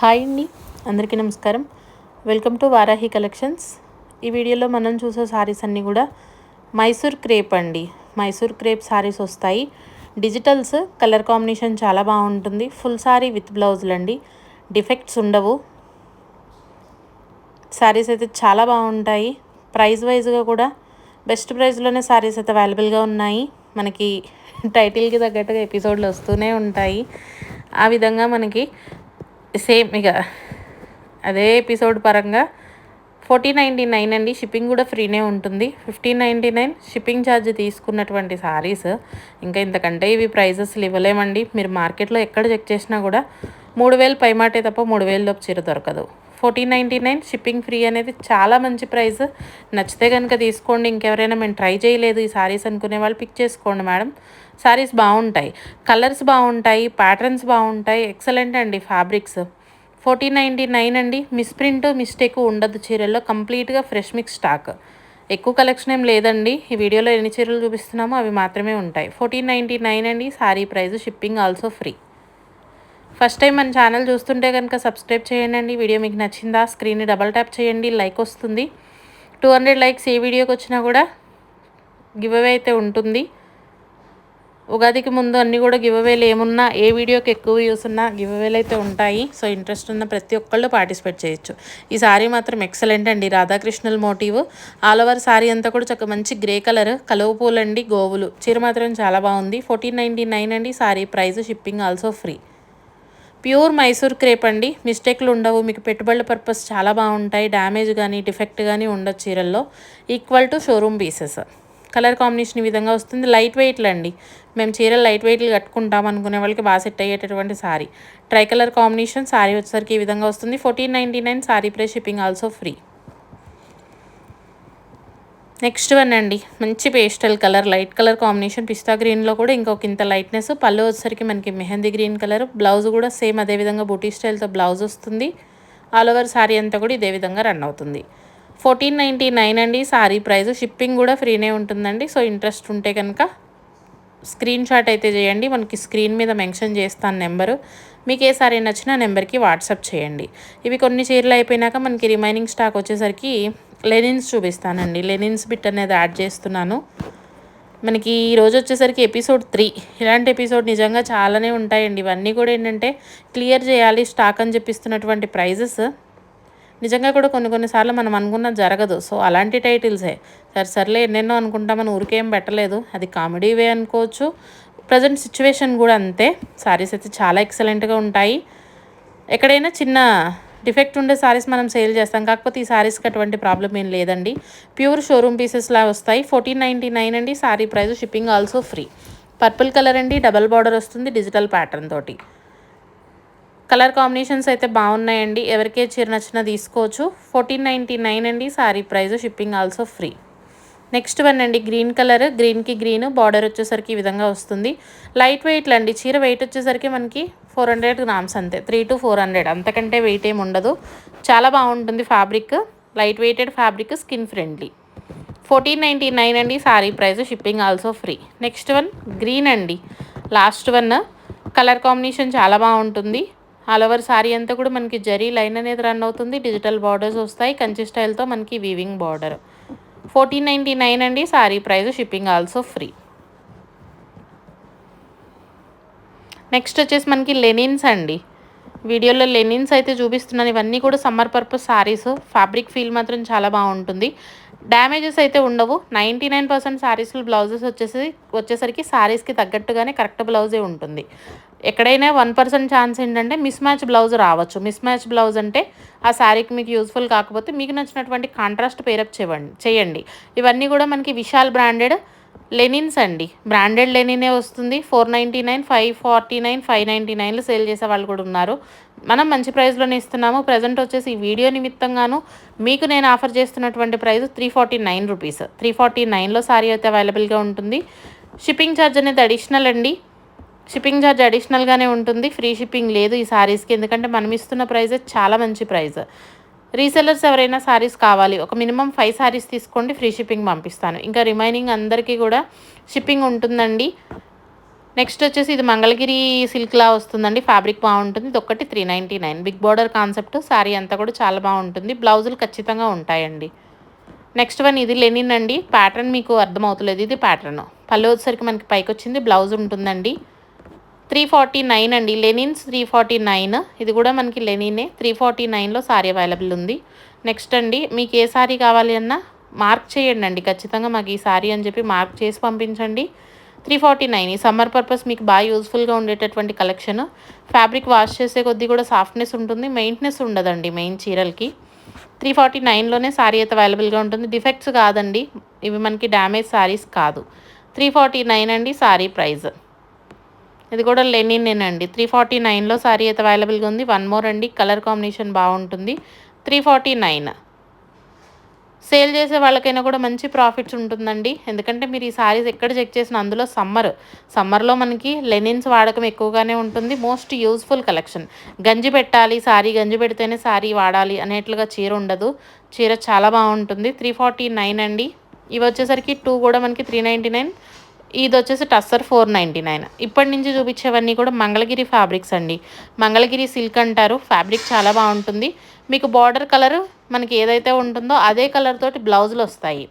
Hi అండి అందరికీ నమస్కారం. వెల్కమ్ టు వారాహి కలెక్షన్స్ ఈ వీడియోలో మనం చూసే సారీస్ అన్నీ కూడా మైసూర్ క్రేప్ అండి. మైసూర్ క్రేప్ సారీస్ వస్తాయి. డిజిటల్స్ కలర్ కాంబినేషన్ చాలా బాగుంటుంది. ఫుల్ సారీ విత్ బ్లౌజులు అండి. డిఫెక్ట్స్ ఉండవు. సారీస్ అయితే చాలా బాగుంటాయి. ప్రైస్ వైజ్గా కూడా బెస్ట్ ప్రైస్లోనే సారీస్ అయితే అవైలబుల్గా ఉన్నాయి. మనకి టైటిల్కి తగ్గట్టుగా ఎపిసోడ్లు వస్తూనే ఉంటాయి. ఆ విధంగా మనకి సేమ్ ఇక అదే ఎపిసోడ్ పరంగా ఫోర్టీ నైంటీ నైన్ అండి. షిప్పింగ్ కూడా ఫ్రీనే ఉంటుంది. Fifteen ninety nine shipping charge తీసుకున్నటువంటి సారీస్. ఇంకా ఇంతకంటే ఇవి ప్రైజెస్ ఇవ్వలేమండి. మీరు మార్కెట్లో ఎక్కడ చెక్ చేసినా కూడా మూడు వేలు పైమాటే తప్ప మూడు వేలలోపు చీర దొరకదు. Fourteen ninety nine shipping free అనేది చాలా మంచి ప్రైస్. నచ్చితే కనుక తీసుకోండి. ఇంకెవరైనా మేము ట్రై చేయలేదు. ఈ సారీస్ అనుకునే వాళ్ళు పిక్ చేసుకోండి మేడం. శారీస్ బాగుంటాయి. కలర్స్ బాగుంటాయి. ప్యాటర్న్స్ బాగుంటాయి. ఎక్సలెంట్ అండి ఫ్యాబ్రిక్స్. ఫోర్టీన్ నైంటీ నైన్ అండి. మిస్ప్రింట్ మిస్టేక్ ఉండదు చీరల్లో. కంప్లీట్గా ఫ్రెష్ మిక్స్ స్టాక్. ఎక్కువ కలెక్షన్ ఏం లేదండి. ఈ వీడియోలో ఎన్ని చీరలు చూపిస్తున్నామో అవి మాత్రమే ఉంటాయి. ఫోర్టీన్ నైంటీ నైన్ అండి. Sari price shipping also free. First time మన ఛానల్ చూస్తుంటే కనుక సబ్స్క్రైబ్ చేయండి. వీడియో మీకు నచ్చిందా? స్క్రీన్ని డబల్ ట్యాప్ చేయండి. లైక్ వస్తుంది. టూ హండ్రెడ్ లైక్స్ ఏ వీడియోకి వచ్చినా కూడా గివ్ అవే అయితే ఉంటుంది. ఉగాదికి ముందు అన్నీ కూడా గివ్ అవేలు ఏమున్నా ఏ వీడియోకి ఎక్కువ వ్యూస్ ఉన్నా గివ్ అవేలు అయితే ఉంటాయి. సో ఇంట్రెస్ట్ ఉన్న ప్రతి ఒక్కళ్ళు పార్టిసిపేట్ చేయొచ్చు. ఈ సారీ మాత్రం ఎక్సలెంట్ అండి. రాధాకృష్ణుల మోటివ్. ఆల్ ఓవర్ సారీ అంతా కూడా చక్క మంచి గ్రే కలర్ కలువ పూలండి గోవులు. చీర మాత్రం చాలా బాగుంది. ఫోర్టీన్ నైంటీ నైన్ అండి sari price shipping also free. Pure Mysore crepe అండి. మిస్టేక్లు ఉండవు. మీకు పెట్టుబడుల పర్పస్ చాలా బాగుంటాయి. డ్యామేజ్ కానీ డిఫెక్ట్ కానీ ఉండదు చీరల్లో. Equal to showroom pieces. Colour combination ఈ విధంగా వస్తుంది. లైట్ వెయిట్లు అండి. మేము చీరలు లైట్ వెయిట్లు కట్టుకుంటాం అనుకునే వాళ్ళకి బాగా సెట్ అయ్యేటటువంటి sari. Tri colour combination sari వచ్చేసరికి ఈ విధంగా వస్తుంది. Fourteen ninety nine sari price shipping also free. Next one అండి మంచి pastel colour light colour combination పిస్తా గ్రీన్లో కూడా ఇంకొక ఇంత లైట్నెస్ పళ్ళు వచ్చేసరికి మనకి మెహందీ గ్రీన్ కలర్ బ్లౌజ్ కూడా సేమ్ అదే విధంగా బూటీ స్టైల్తో బ్లౌజ్ వస్తుంది. ఆల్ ఓవర్ శారీ అంతా కూడా ఇదే విధంగా రన్ అవుతుంది. ఫోర్టీన్ నైంటీ నైన్ అండి సారీ ప్రైస్. షిప్పింగ్ కూడా ఫ్రీనే ఉంటుందండి సో ఇంట్రెస్ట్ ఉంటే కనుక స్క్రీన్ షాట్ అయితే చేయండి. మనకి స్క్రీన్ మీద మెన్షన్ చేస్తాను నెంబరు. మీకు ఏ సారీ నచ్చినా నెంబర్కి వాట్సాప్ చేయండి. ఇవి కొన్ని చీరలు అయిపోయినాక మనకి రిమైనింగ్ స్టాక్ వచ్చేసరికి లెనిన్స్ చూపిస్తానండి. లెనిన్స్ బిట్ అనేది యాడ్ చేస్తున్నాను. మనకి ఈ రోజు వచ్చేసరికి ఎపిసోడ్ త్రీ. ఇలాంటి ఎపిసోడ్ నిజంగా చాలానే ఉంటాయండి. ఇవన్నీ కూడా ఏంటంటే క్లియర్ చేయాలి స్టాక్ అని చెప్పిస్తున్నటువంటి ప్రైజెస్. నిజంగా కూడా కొన్ని కొన్నిసార్లు మనం అనుకున్నది జరగదు. సో అలాంటి టైటిల్సే. సరే సర్లే ఎన్నెన్నో అనుకుంటామని ఊరికేం పెట్టలేదు. అది కామెడీ వే అనుకోవచ్చు. ప్రజెంట్ సిచ్యువేషన్ కూడా అంతే. శారీస్ అయితే చాలా ఎక్సలెంట్గా ఉంటాయి. ఎక్కడైనా చిన్న డిఫెక్ట్ ఉండే సారీస్ మనం సేల్ చేస్తాం. కాకపోతే ఈ సారీస్కి అటువంటి ప్రాబ్లం ఏం లేదండి. ప్యూర్ షోరూమ్ పీసెస్లా వస్తాయి. ఫోర్టీన్ నైంటీ నైన్ అండి. Sari price shipping also free. Purple colour అండి. డబల్ బార్డర్ వస్తుంది డిజిటల్ ప్యాటర్న్ తోటి. కలర్ కాంబినేషన్స్ అయితే బాగున్నాయండి. ఎవరికే చీర నచ్చినా తీసుకోవచ్చు. ఫోర్టీన్ నైంటీ నైన్ అండి. Sari price shipping also free. Next one అండి గ్రీన్ కలర్ గ్రీన్కి గ్రీన్ బార్డర్ వచ్చేసరికి ఈ విధంగా వస్తుంది. లైట్ వెయిట్లు అండి చీర వెయిట్ వచ్చేసరికి మనకి ఫోర్ హండ్రెడ్ గ్రామ్స్ అంతే త్రీ టు ఫోర్ హండ్రెడ్. అంతకంటే వెయిట్ ఏమి ఉండదు. చాలా బాగుంటుంది fabric light weighted fabric skin friendly. Fourteen ninety nine అండి sari price shipping also free. Next one green అండి. లాస్ట్ వన్ కలర్ కాంబినేషన్ చాలా బాగుంటుంది. ఆల్ ఓవర్ సారీ అంతా కూడా మనకి జరీ లైన్ అనేది రన్ అవుతుంది డిజిటల్ బార్డర్స్ వస్తాయి కంచి స్టైల్తో మనకి weaving border. Fourteen ninety nine అండి sari price shipping also free. Next వచ్చేసి మనకి లెనిన్స్ అండి. వీడియోలో లెనిన్స్ అయితే చూపిస్తున్నాను. ఇవన్నీ కూడా summer purpose saris. Fabric feel మాత్రం చాలా బాగుంటుంది. డ్యామేజెస్ అయితే ఉండవు. నైంటీ నైన్ పర్సెంట్ శారీస్లో బ్లౌజెస్ వచ్చేసి వచ్చేసరికి శారీస్కి తగ్గట్టుగానే కరెక్ట్ బ్లౌజే ఉంటుంది. ఎక్కడైనా వన్ పర్సెంట్ ఛాన్స్ ఏంటంటే మిస్ మ్యాచ్ బ్లౌజ్ రావచ్చు. మిస్ మ్యాచ్ బ్లౌజ్ అంటే ఆ శారీకి మీకు యూస్ఫుల్ కాకపోతే మీకు నచ్చినటువంటి కాంట్రాస్ట్ పేరప్ చేయండి చేయండి. ఇవన్నీ కూడా మనకి విశాల్ బ్రాండెడ్ లెనిన్స్ అండి. బ్రాండెడ్ లెనినే వస్తుంది. Four ninety nine five forty nine five ninety నైన్లో సేల్ చేసే వాళ్ళు కూడా ఉన్నారు. మనం మంచి ప్రైస్లోనే ఇస్తున్నాము. ప్రజెంట్ వచ్చేసి ఈ వీడియో నిమిత్తంగాను మీకు నేను ఆఫర్ చేస్తున్నటువంటి price three forty nine rupees. Three forty నైన్లో సారీ అయితే అవైలబుల్గా ఉంటుంది. షిప్పింగ్ ఛార్జ్ అనేది అడిషనల్ అండి. షిప్పింగ్ ఛార్జ్ అడిషనల్గానే ఉంటుంది. ఫ్రీ షిప్పింగ్ లేదు ఈ శారీస్కి ఎందుకంటే మనం ఇస్తున్న ప్రైజే చాలా మంచి ప్రైస్. రీసెలర్స్ ఎవరైనా సారీస్ కావాలి ఒక మినిమం ఫైవ్ శారీస్ తీసుకోండి ఫ్రీ షిప్పింగ్ పంపిస్తాను. ఇంకా రిమైనింగ్ అందరికీ కూడా షిప్పింగ్ ఉంటుందండి. నెక్స్ట్ వచ్చేసి ఇది మంగళగిరి సిల్క్లా వస్తుందండి ఫ్యాబ్రిక్ బాగుంటుంది. ఇది ఒక్కటి three ninety nine big border concept sari అంతా కూడా చాలా బాగుంటుంది. బ్లౌజులు ఖచ్చితంగా ఉంటాయండి. నెక్స్ట్ వన్ ఇది లెనిన్ అండి. ప్యాటర్న్ మీకు అర్థమవుతలేదు. ఇది ప్యాటర్న్ పళ్ళు వచ్చేసరికి మనకి పైకి వచ్చింది బ్లౌజ్ ఉంటుందండి. త్రీ ఫార్టీ నైన్ అండి. Linens three forty nine. ఇది కూడా మనకి లెనినే. త్రీ ఫార్టీ నైన్లో సారీ అవైలబుల్ ఉంది. నెక్స్ట్ అండి మీకు ఏ సారీ కావాలి అన్నా మార్క్ చేయండి అండి. ఖచ్చితంగా మాకు ఈ సారీ అని చెప్పి మార్క్ చేసి పంపించండి. Three forty nine. ఈ సమ్మర్ పర్పస్ మీకు బాగా యూస్ఫుల్గా ఉండేటటువంటి కలెక్షన్. ఫ్యాబ్రిక్ వాష్ చేసే కొద్దీ కూడా సాఫ్ట్నెస్ ఉంటుంది మెయింట్నెస్ ఉండదండి మెయిన్ చీరలకి. త్రీ ఫార్టీ నైన్లోనే శారీ అయితే అవైలబుల్గా ఉంటుంది. డిఫెక్ట్స్ కాదండి ఇవి మనకి డ్యామేజ్ శారీస్ కాదు. త్రీ ఫార్టీ నైన్ అండి సారీ ప్రైస్. ఇది కూడా లెనినేనండి త్రీ ఫార్టీ నైన్లో శారీ అయితే అవైలబుల్గా ఉంది. వన్ మోర్ అండి. కలర్ కాంబినేషన్ బాగుంటుంది. Three forty nine. సేల్ చేసే వాళ్ళకైనా కూడా మంచి ప్రాఫిట్స్ ఉంటుందండి. ఎందుకంటే మీరు ఈ సారీస్ ఎక్కడ చెక్ చేసిన అందులో సమ్మర్. సమ్మర్లో మనకి లెనిన్స్ వాడకం ఎక్కువగానే ఉంటుంది. Most useful collection. గంజి పెట్టాలి సారీ గంజి పెడితేనే సారీ వాడాలి అనేట్లుగా చీర ఉండదు. చీర చాలా బాగుంటుంది. త్రీ ఫార్టీ నైన్ అండి. ఇవి వచ్చేసరికి టూ కూడా మనకి త్రీ నైంటీ నైన్. ఇది వచ్చేసి టస్సర్ ఫోర్ నైంటీ నైన్. ఇప్పటి నుంచి చూపించేవన్నీ కూడా మంగళగిరి ఫ్యాబ్రిక్స్ అండి. మంగళగిరి సిల్క్ అంటారు. ఫ్యాబ్రిక్ చాలా బాగుంటుంది. మీకు బార్డర్ కలర్ మనకి ఏదైతే ఉంటుందో అదే కలర్ తోటి బ్లౌజులు వస్తాయి.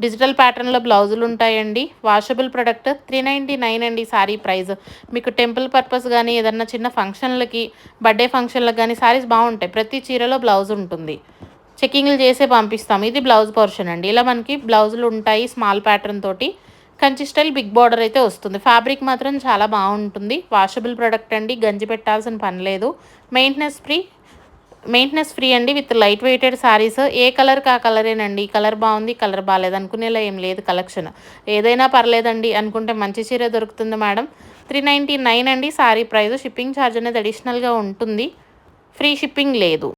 డిజిటల్ ప్యాటర్న్లో బ్లౌజులు ఉంటాయండి. Washable product three ninety nine అండి సారీ ప్రైస్. మీకు టెంపుల్ పర్పస్ కానీ ఏదన్నా చిన్న ఫంక్షన్లకి బర్త్డే ఫంక్షన్లకు కానీ శారీస్ బాగుంటాయి. ప్రతి చీరలో బ్లౌజ్ ఉంటుంది. చెక్కింగ్లు చేసే పంపిస్తాం. ఇది బ్లౌజ్ పోర్షన్ అండి. ఇలా మనకి బ్లౌజులు ఉంటాయి స్మాల్ ప్యాటర్న్ తోటి. కంచి స్టైల్ బిగ్ బార్డర్ అయితే వస్తుంది. ఫ్యాబ్రిక్ మాత్రం చాలా బాగుంటుంది. వాషబుల్ ప్రోడక్ట్ అండి. గంజి పెట్టాల్సిన పని లేదు. మెయింటెనెన్స్ ఫ్రీ మెయింటెనెన్స్ ఫ్రీ అండి విత్ లైట్ వెయిటెడ్ శారీస్ ఏ కలర్కి ఆ కలరేనండి? ఈ కలర్ బాగుంది కలర్ బాగాలేదు అనుకునేలా ఏం లేదు కలెక్షన్. ఏదైనా పర్లేదండి అనుకుంటే మంచి చీర దొరుకుతుంది మేడం. త్రీ నైంటీ నైన్ అండి. శారీ ప్రైస్. షిప్పింగ్ ఛార్జ్ అనేది అడిషనల్గా ఉంటుంది. ఫ్రీ షిప్పింగ్ లేదు.